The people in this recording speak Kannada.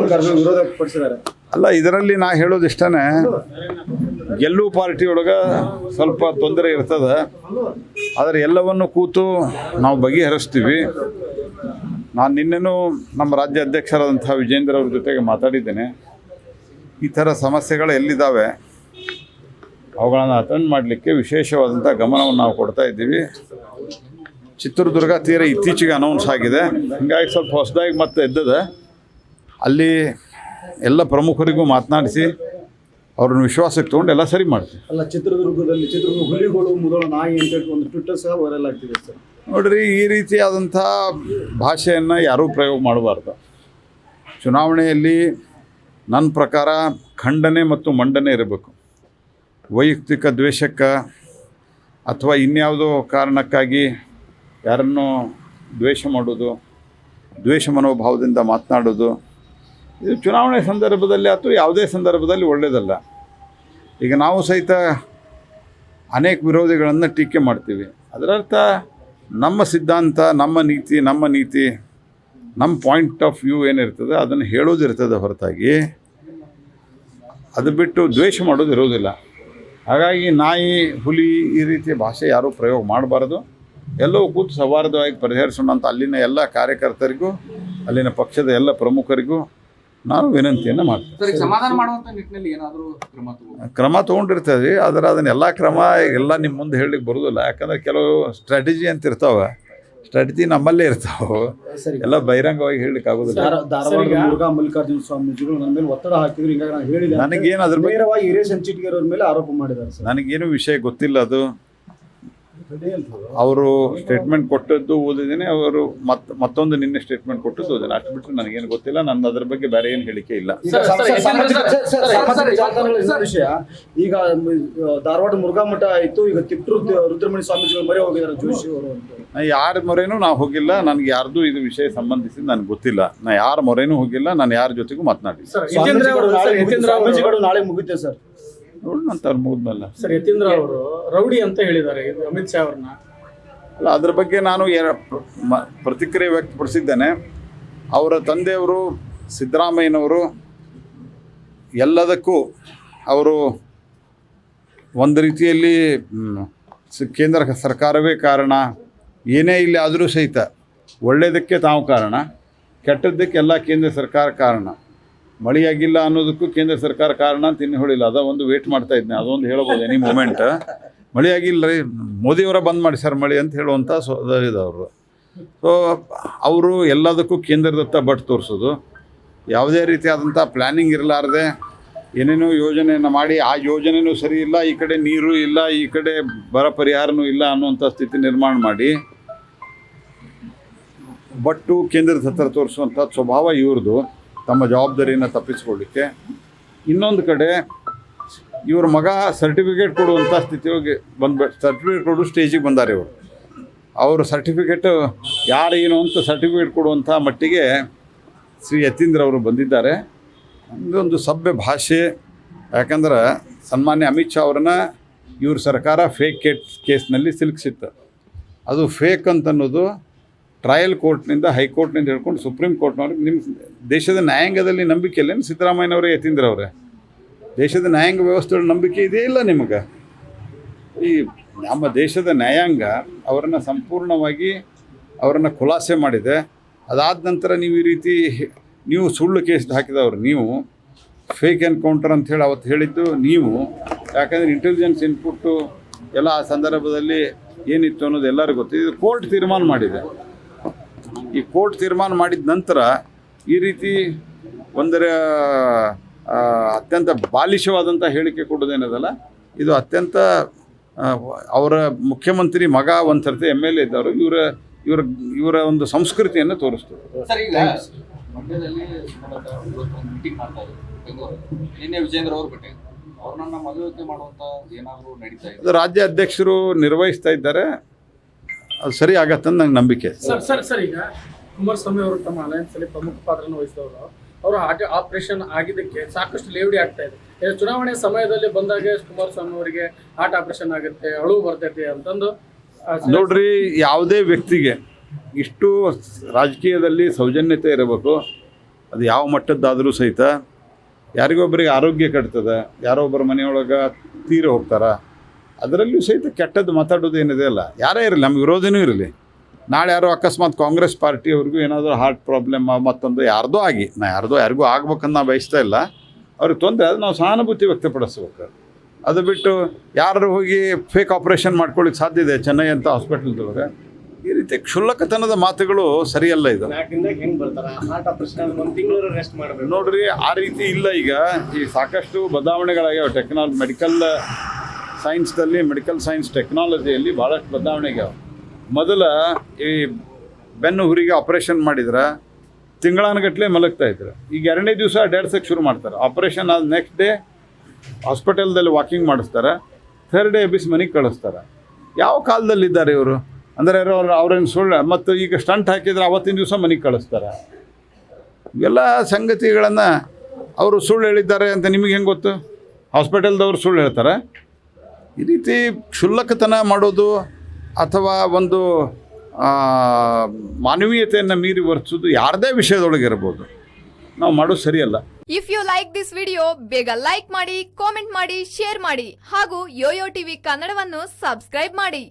ಮಲ್ಲಿಕಾರ್ಜುನ ವಿರೋಧ ವ್ಯಕ್ತಪಡಿಸಿದ್ದಾರೆ. ಅಲ್ಲ ಇದರಲ್ಲಿ ನಾ ಹೇಳೋದಿಷ್ಟೇ ಗೆಲ್ಲುವ ಪಾರ್ಟಿ ಒಳಗೆ ಸ್ವಲ್ಪ ತೊಂದರೆ ಇರ್ತದೆ. ಆದರೆ ಎಲ್ಲವನ್ನು ಕೂತು ನಾವು ಬಗೆಹರಿಸ್ತೀವಿ. ನಾನು ನಿನ್ನೆನೂ ನಮ್ಮ ರಾಜ್ಯ ಅಧ್ಯಕ್ಷರಾದಂಥ ವಿಜೇಂದ್ರ ಅವ್ರ ಜೊತೆಗೆ ಮಾತಾಡಿದ್ದೇನೆ. ಈ ಥರ ಸಮಸ್ಯೆಗಳು ಎಲ್ಲಿದ್ದಾವೆ ಅವುಗಳನ್ನು ಅಟೆಂಡ್ ಮಾಡಲಿಕ್ಕೆ ವಿಶೇಷವಾದಂಥ ಗಮನವನ್ನು ನಾವು ಕೊಡ್ತಾ ಇದ್ದೀವಿ. ಚಿತ್ರದುರ್ಗ ತೀರ ಇತ್ತೀಚೆಗೆ ಅನೌನ್ಸ್ ಆಗಿದೆ. ಹೀಗಾಗಿ ಸ್ವಲ್ಪ ಹೊಸದಾಗಿ ಮತ್ತೆ ಎದ್ದದ. ಅಲ್ಲಿ ಎಲ್ಲ ಪ್ರಮುಖರಿಗೂ ಮಾತನಾಡಿಸಿ ಅವ್ರನ್ನ ವಿಶ್ವಾಸಕ್ಕೆ ತೊಗೊಂಡು ಎಲ್ಲ ಸರಿ ಮಾಡ್ತೀವಿ. ಅಲ್ಲ ಚಿತ್ರದುರ್ಗದಲ್ಲಿ ಚಿತ್ರದುರ್ಗ ಹುಲಿಗಳು ಮೊದಲ ನಾಯಿ ಅಂತ ಹೇಳಿ ಒಂದು ಟ್ವಿಟರ್ ಸಹ ವೈರಲ್ ಆಗ್ತಿದೆ ಸರ್. ನೋಡ್ರಿ ಈ ರೀತಿಯಾದಂಥ ಭಾಷೆಯನ್ನು ಯಾರೂ ಪ್ರಯೋಗ ಮಾಡಬಾರ್ದು. ಚುನಾವಣೆಯಲ್ಲಿ ನನ್ನ ಪ್ರಕಾರ ಖಂಡನೆ ಮತ್ತು ಮಂಡನೆ ಇರಬೇಕು. ವೈಯಕ್ತಿಕ ದ್ವೇಷಕ್ಕೆ ಅಥವಾ ಇನ್ಯಾವುದೋ ಕಾರಣಕ್ಕಾಗಿ ಯಾರನ್ನು ದ್ವೇಷ ಮಾಡೋದು ದ್ವೇಷ ಮನೋಭಾವದಿಂದ ಮಾತನಾಡೋದು ಇದು ಚುನಾವಣೆ ಸಂದರ್ಭದಲ್ಲಿ ಅಥವಾ ಯಾವುದೇ ಸಂದರ್ಭದಲ್ಲಿ ಒಳ್ಳೆಯದಲ್ಲ ಈಗ ನಾವು ಸಹಿತ ಅನೇಕ ವಿರೋಧಿಗಳನ್ನು ಟೀಕೆ ಮಾಡ್ತೀವಿ. ಅದರರ್ಥ ನಮ್ಮ ಸಿದ್ಧಾಂತ, ನಮ್ಮ ನೀತಿ ನಮ್ಮ ನೀತಿ, ನಮ್ಮ ಪಾಯಿಂಟ್ ಆಫ್ ವ್ಯೂ ಏನಿರ್ತದೆ ಅದನ್ನು ಹೇಳೋದಿರ್ತದೆ ಹೊರತಾಗಿ. ಅದು ಬಿಟ್ಟು ದ್ವೇಷ ಮಾಡೋದು ಇರೋದಿಲ್ಲ. ಹಾಗಾಗಿ ನಾಯಿ, ಹುಲಿ ಈ ರೀತಿಯ ಭಾಷೆ ಯಾರೂ ಪ್ರಯೋಗ ಮಾಡಬಾರ್ದು. ಎಲ್ಲವೂ ಕೂತು ಸೌಹಾರ್ದವಾಗಿ ಪರಿಹರಿಸೋಣ ಅಂತ ಅಲ್ಲಿನ ಎಲ್ಲ ಕಾರ್ಯಕರ್ತರಿಗೂ, ಅಲ್ಲಿನ ಪಕ್ಷದ ಎಲ್ಲ ಪ್ರಮುಖರಿಗೂ ನಾನು ವಿನಂತಿಯನ್ನು ಮಾಡ್ತೀವಿ. ಸಮಾಧಾನ ನಿಟ್ಟಿನಲ್ಲಿ ಏನಾದರೂ ಕ್ರಮ ತಗೋ ಕ್ರಮ ತೊಗೊಂಡಿರ್ತೀವಿ ಆದರೆ ಅದನ್ನೆಲ್ಲ ಕ್ರಮ ಎಲ್ಲ ನಿಮ್ಮ ಮುಂದೆ ಹೇಳಲಿಕ್ಕೆ ಬರೋದಿಲ್ಲ. ಯಾಕಂದರೆ ಕೆಲವು ಸ್ಟ್ರಾಟಜಿ ಅಂತ ಇರ್ತಾವೆ ಸ್ಟ್ರಾಟಜಿ ನಮ್ಮಲ್ಲೇ ಇರ್ತಾವೆ. ಎಲ್ಲ ಬಹಿರಂಗವಾಗಿ ಹೇಳಲಿಕ್ಕೆ ಆಗೋದಿಲ್ಲ. ಮಲ್ಲಿಕಾರ್ಜುನ ಸ್ವಾಮೀಜಿಗಳು ನನ್ನ ಮೇಲೆ ಒತ್ತಡ ಹಾಕಿದ್ರು ಹಿಂಗಾಗಿ ನಾನು ಹೇಳಿದೆ ನನಗೇನು ಅದ್ರ ಮೇಲೆ ಆರೋಪ ಮಾಡಿದ್ದಾರೆ ಸರ್. ನನಗೇನು ವಿಷಯ ಗೊತ್ತಿಲ್ಲ ಅದು. ಅವರು ಸ್ಟೇಟ್ಮೆಂಟ್ ಕೊಟ್ಟದ್ದು ಓದಿದ್ದೀನಿ ಅವರು ಮತ್ ಮತ್ತೊಂದು ನಿನ್ನೆ ಸ್ಟೇಟ್ಮೆಂಟ್ ಕೊಟ್ಟದ್ದು ಓದಿದ್ದೀನಿ ಅಷ್ಟು ಬಿಟ್ಟರೆ ನನಗೇನು ಗೊತ್ತಿಲ್ಲ ನನ್ನ ಅದ್ರ ಬಗ್ಗೆ ಬೇರೆ ಏನು ಹೇಳಿಕೆ ಇಲ್ಲ sir, sir, sir, sir, sir, sir, ಸಾಮಾಜಿಕ ಸರ್, ಜಾಲತಾಣಗಳಲ್ಲಿ ಇನ್ನೊಂದು ಸರ್. ವಿಷಯ ಈಗ ಧಾರವಾಡ ಮುರುಘಾ ಮಠ ಆಯ್ತು ಈಗ ತಿಪ್ಟೂರು ದ- ರುದ್ರಮಣಿ ಸ್ವಾಮೀಜಿಗಳು ಮರೆ ಹೋಗಿದ್ದಾರೆ ಜೋಶಿ ಅವರು ಯಾರ ಮೊರೆನೂ ನಾವು ಹೋಗಿಲ್ಲ ನನಗೆ ಯಾರ್ದು ಇದು ವಿಷಯ ಸಂಬಂಧಿಸಿ ನನಗೆ ಗೊತ್ತಿಲ್ಲ ನಾ ಯಾರ ಮೊರೆನೂ ಹೋಗಿಲ್ಲ ನಾನು ಯಾರ ಜೊತೆಗೂ ಯತೀಂದ್ರ ನಾಳೆ ಮುಗಿತೆ ಸರ್ ನೋಡೋಣ ಅವ್ರು ಮುಗಿದ್ಮೇಲೆ ಸರ್ ಯತೀಂದ್ರ ಅವರು ರೌಡಿ ಅಂತ ಹೇಳಿದ್ದಾರೆ ಇದು ಅಮಿತ್ ಶಾ ಅವ್ರನ್ನ. ಅಲ್ಲ ಅದ್ರ ಬಗ್ಗೆ ನಾನು ಪ್ರತಿಕ್ರಿಯೆ ವ್ಯಕ್ತಪಡಿಸಿದ್ದೇನೆ. ಅವರ ತಂದೆಯವರು ಸಿದ್ದರಾಮಯ್ಯನವರು ಎಲ್ಲದಕ್ಕೂ ಅವರು ಒಂದು ರೀತಿಯಲ್ಲಿ ಕೇಂದ್ರ ಸರ್ಕಾರವೇ ಕಾರಣ. ಏನೇ ಇಲ್ಲಿ ಆದರೂ ಸಹಿತ ಒಳ್ಳೆಯದಕ್ಕೆ ತಾವು ಕಾರಣ ಕೆಟ್ಟದ್ದಕ್ಕೆ ಎಲ್ಲ ಕೇಂದ್ರ ಸರ್ಕಾರ ಕಾರಣ. ಮಳೆಯಾಗಿಲ್ಲ ಅನ್ನೋದಕ್ಕೂ ಕೇಂದ್ರ ಸರ್ಕಾರ ಕಾರಣ ಅಂತ ಇನ್ನು ಹೇಳಿಲ್ಲ. ಅದ ಒಂದು ವೇಟ್ ಮಾಡ್ತಾ ಇದ್ದೆ ಅದೊಂದು ಹೇಳ್ಬೋದು ಎನಿ ಮೂಮೆಂಟ್ ಮಳೆಯಾಗಿಲ್ಲ ರೀ. ಮೋದಿಯವರ ಬಂದ್ ಮಾಡಿ ಸರ್ ಮಳೆ ಅಂತ ಹೇಳುವಂಥ ಸೊ ಇದವರು ಸೊ ಅವರು ಎಲ್ಲದಕ್ಕೂ ಕೇಂದ್ರದತ್ತ ಬಟ್ ತೋರಿಸೋದು. ಯಾವುದೇ ರೀತಿಯಾದಂಥ ಪ್ಲ್ಯಾನಿಂಗ್ ಇರಲಾರ್ದೆ ಏನೇನೋ ಯೋಜನೆಯನ್ನು ಮಾಡಿ, ಆ ಯೋಜನೆಯೂ ಸರಿ ಇಲ್ಲ, ಈ ಕಡೆ ನೀರು ಇಲ್ಲ, ಈ ಕಡೆ ಬರ ಪರಿಹಾರನೂ ಇಲ್ಲ ಅನ್ನುವಂಥ ಸ್ಥಿತಿ ನಿರ್ಮಾಣ ಮಾಡಿ, ಬಟ್ಟು ಕೇಂದ್ರದ ಹತ್ರ ತೋರಿಸುವಂಥ ಸ್ವಭಾವ ಇವ್ರದ್ದು ತಮ್ಮ ಜವಾಬ್ದಾರಿಯನ್ನು ತಪ್ಪಿಸ್ಕೊಳ್ಳಿಕ್ಕೆ. ಇನ್ನೊಂದು ಕಡೆ ಇವ್ರ ಮಗ ಸರ್ಟಿಫಿಕೇಟ್ ಕೊಡುವಂಥ ಸ್ಥಿತಿಯೊಳಗೆ ಬಂದು ಸರ್ಟಿಫಿಕೇಟ್ ಕೊಡೋ ಸ್ಟೇಜಿಗೆ ಬಂದಾರೆ ಇವರು. ಅವರು ಸರ್ಟಿಫಿಕೇಟ್ ಯಾರು ಏನು ಅಂತ ಸರ್ಟಿಫಿಕೇಟ್ ಕೊಡುವಂಥ ಮಟ್ಟಿಗೆ ಶ್ರೀ ಯತೀಂದ್ರ ಅವರು ಬಂದಿದ್ದಾರೆ. ಇದೊಂದು ಸಭ್ಯ ಭಾಷೆ, ಯಾಕಂದ್ರೆ ಸನ್ಮಾನ್ಯ ಅಮಿತ್ ಶಾ ಅವ್ರನ್ನ ಇವ್ರ ಸರ್ಕಾರ ಫೇಕ್ ಕೇಟ್ ಕೇಸ್ನಲ್ಲಿ ಸಿಲುಕಿಸಿತ್ತು. ಅದು ಫೇಕ್ ಅಂತ ಅನ್ನೋದು ಟ್ರಯಲ್ ಕೋರ್ಟ್ನಿಂದ ಹೈಕೋರ್ಟ್ನಿಂದ ಹೇಳ್ಕೊಂಡು ಸುಪ್ರೀಂ ಕೋರ್ಟ್ನವ್ರಿಗೆ ನಿಮ್ಮ ದೇಶದ ನ್ಯಾಯಾಂಗದಲ್ಲಿ ನಂಬಿಕೆ ಇಲ್ಲೇನು ಸಿದ್ದರಾಮಯ್ಯನವರೇ ಯತೀಂದ್ರವ್ರೆ ದೇಶದ ನ್ಯಾಯಾಂಗ ವ್ಯವಸ್ಥೆಗಳ ನಂಬಿಕೆ ಇದೇ ಇಲ್ಲ ನಿಮಗೆ. ಈ ನಮ್ಮ ದೇಶದ ನ್ಯಾಯಾಂಗ ಅವರನ್ನು ಸಂಪೂರ್ಣವಾಗಿ ಅವರನ್ನು ಖುಲಾಸೆ ಮಾಡಿದೆ. ಅದಾದ ನಂತರ ನೀವು ಈ ರೀತಿ ನೀವು ಸುಳ್ಳು ಕೇಸ್ ಹಾಕಿದವರು ನೀವು ಫೇಕ್ ಎನ್ಕೌಂಟರ್ ಅಂತ ಹೇಳಿ ಅವತ್ತು ಹೇಳಿದ್ದು ನೀವು. ಯಾಕಂದರೆ ಇಂಟೆಲಿಜೆನ್ಸ್ ಇನ್ಪುಟ್ಟು ಎಲ್ಲ ಆ ಸಂದರ್ಭದಲ್ಲಿ ಏನಿತ್ತು ಅನ್ನೋದು ಎಲ್ಲರಿಗೂ ಗೊತ್ತು. ಇದು ಕೋರ್ಟ್ ತೀರ್ಮಾನ ಮಾಡಿದೆ. ಈ ಕೋರ್ಟ್ ತೀರ್ಮಾನ ಮಾಡಿದ ನಂತರ ಈ ರೀತಿ ಒಂದರ ಅತ್ಯಂತ ಬಾಲಿಶವಾದಂಥ ಹೇಳಿಕೆ ಕೊಡೋದೇನದಲ್ಲ ಇದು ಅತ್ಯಂತ ಅವರ ಮುಖ್ಯಮಂತ್ರಿ ಮಗ ಒಂದು ಸರ್ತಿ ಎಂ ಎಲ್ ಎ ಇದ್ದವರು ಇವರ ಇವರ ಇವರ ಒಂದು ಸಂಸ್ಕೃತಿಯನ್ನು ತೋರಿಸ್ತದೆ. ರಾಜ್ಯ ಅಧ್ಯಕ್ಷರು ನಿರ್ವಹಿಸ್ತಾ ಇದ್ದಾರೆ. ಅದು ಸರಿ ಆಗತ್ತೆ ಅಂತ ನಂಗೆ ನಂಬಿಕೆ. ಸರ್ ಸರ್ ಸರ್ ಈಗ ಕುಮಾರಸ್ವಾಮಿ ಅವರು ತಮ್ಮ ಅಲಯನ್ಸ್ ಅಲ್ಲಿ ಪ್ರಮುಖ ಪಾತ್ರನ ವಹಿಸಿದವರು. ಅವರು ಆಟ ಆಪರೇಷನ್ ಆಗಿದ್ದಕ್ಕೆ ಸಾಕಷ್ಟು ಲೇವಡಿ ಆಗ್ತಾ ಇದೆ. ಚುನಾವಣೆ ಸಮಯದಲ್ಲಿ ಬಂದಾಗ ಕುಮಾರಸ್ವಾಮಿ ಅವರಿಗೆ ಆಟ ಆಪರೇಷನ್ ಆಗುತ್ತೆ ಅಳು ಬರ್ತೈತೆ ಅಂತಂದು ನೋಡ್ರಿ ಯಾವುದೇ ವ್ಯಕ್ತಿಗೆ ಇಷ್ಟು ರಾಜಕೀಯದಲ್ಲಿ ಸೌಜನ್ಯತೆ ಇರಬೇಕು. ಅದು ಯಾವ ಮಟ್ಟದ್ದಾದರೂ ಸಹಿತ. ಯಾರಿಗೊಬ್ಬರಿಗೆ ಆರೋಗ್ಯ ಕಟ್ತದೆ ಯಾರೋ ಒಬ್ಬರ ಮನೆಯೊಳಗೆ ತೀರಿ ಹೋಗ್ತಾರ? ಅದರಲ್ಲಿಯೂ ಸಹಿತ ಕೆಟ್ಟದ್ದು ಮಾತಾಡೋದು ಏನಿದೆ ಅಲ್ಲ? ಯಾರೇ ಇರಲಿ ನಮ್ಗೆ ವಿರೋಧಿನೂ ಇರಲಿ. ನಾಳೆ ಯಾರೋ ಅಕಸ್ಮಾತ್ ಕಾಂಗ್ರೆಸ್ ಪಾರ್ಟಿಯವ್ರಿಗೂ ಏನಾದರೂ ಹಾರ್ಟ್ ಪ್ರಾಬ್ಲಮ್ ಮತ್ತೊಂದು ಯಾರ್ದೋ ಆಗಿ. ನಾ ಯಾರ್ದೋ ಯಾರಿಗೂ ಆಗ್ಬೇಕಂತ ನಾವು ಬಯಸ್ತಾ ಇಲ್ಲ. ಅವ್ರಿಗೆ ತೊಂದರೆ ಅದು ನಾವು ಸಹಾನುಭೂತಿ ವ್ಯಕ್ತಪಡಿಸ್ಬೇಕು. ಅದು ಬಿಟ್ಟು ಯಾರು ಹೋಗಿ ಫೇಕ್ ಆಪ್ರೇಷನ್ ಮಾಡ್ಕೊಳ್ಳಿಕ್ಕೆ ಸಾಧ್ಯ ಇದೆ ಚೆನ್ನೈ ಅಂತ ಹಾಸ್ಪಿಟಲ್ದವ್ರೆ ಈ ರೀತಿ ಕ್ಷುಲ್ಲಕತನದ ಮಾತುಗಳು ಸರಿಯಲ್ಲ ಇದು. ನೋಡ್ರಿ ಆ ರೀತಿ ಇಲ್ಲ ಈಗ. ಈ ಸಾಕಷ್ಟು ಬದಲಾವಣೆಗಳಾಗ್ಯಾವ. ಟೆಕ್ನಾಲಜಿ ಮೆಡಿಕಲ್ ಸೈನ್ಸ್ದಲ್ಲಿ, ಮೆಡಿಕಲ್ ಸೈನ್ಸ್, ಟೆಕ್ನಾಲಜಿಯಲ್ಲಿ ಭಾಳಷ್ಟು ಬದಲಾವಣೆಗೆ ಮೊದಲ ಈ ಬೆನ್ನು ಹುರಿಗೆ ಆಪ್ರೇಷನ್ ಮಾಡಿದ್ರೆ ತಿಂಗಳಾನುಗಟ್ಟಲೆ ಮಲಗ್ತಾ ಇದ್ರು. ಈಗ ಎರಡನೇ ದಿವಸ ಡೇಡ್ಸಕ್ಕೆ ಶುರು ಮಾಡ್ತಾರೆ. ಆಪ್ರೇಷನ್ ಆದ ನೆಕ್ಸ್ಟ್ ಡೇ ಹಾಸ್ಪಿಟಲ್ದಲ್ಲಿ ವಾಕಿಂಗ್ ಮಾಡಿಸ್ತಾರೆ. ಥರ್ಡ್ ಡೇ ಎಬ್ಬಿಸಿ ಮನೆಗೆ ಕಳಿಸ್ತಾರೆ. ಯಾವ ಕಾಲದಲ್ಲಿದ್ದಾರೆ ಇವರು? ಅಂದರೆ ಅವ್ರು ಅವ್ರೇನು ಸುಳ್ಳು ಮತ್ತು ಈಗ ಸ್ಟಂಟ್ ಹಾಕಿದ್ರೆ ಅವತ್ತಿನ ದಿವಸ ಮನೆಗೆ ಕಳಿಸ್ತಾರೆ. ಎಲ್ಲ ಸಂಗತಿಗಳನ್ನು ಅವರು ಸುಳ್ಳು ಹೇಳಿದ್ದಾರೆ ಅಂತ ನಿಮಗೆ ಹೆಂಗೆ ಗೊತ್ತು? ಹಾಸ್ಪಿಟಲ್ದವ್ರು ಸುಳ್ಳು ಹೇಳ್ತಾರೆ. ಈ ರೀತಿ ಕ್ಷುಲ್ಲಕತನ ಮಾಡೋದು ಅಥವಾ ಒಂದು ಮಾನವೀಯತೆಯನ್ನು ಮೀರಿ ವರ್ತಿಸೋದು ಯಾರದೇ ವಿಷಯದೊಳಗೆ ಇರ್ಬೋದು ನಾವು ಮಾಡೋದು ಸರಿಯಲ್ಲ. If you like this video ಬೇಗ ಲೈಕ್ ಮಾಡಿ ಕಾಮೆಂಟ್ ಮಾಡಿ ಶೇರ್ ಮಾಡಿ ಹಾಗೂ ಯೋಯೋ ಟಿವಿ ಕನ್ನಡವನ್ನು ಸಬ್ಸ್ಕ್ರೈಬ್ ಮಾಡಿ.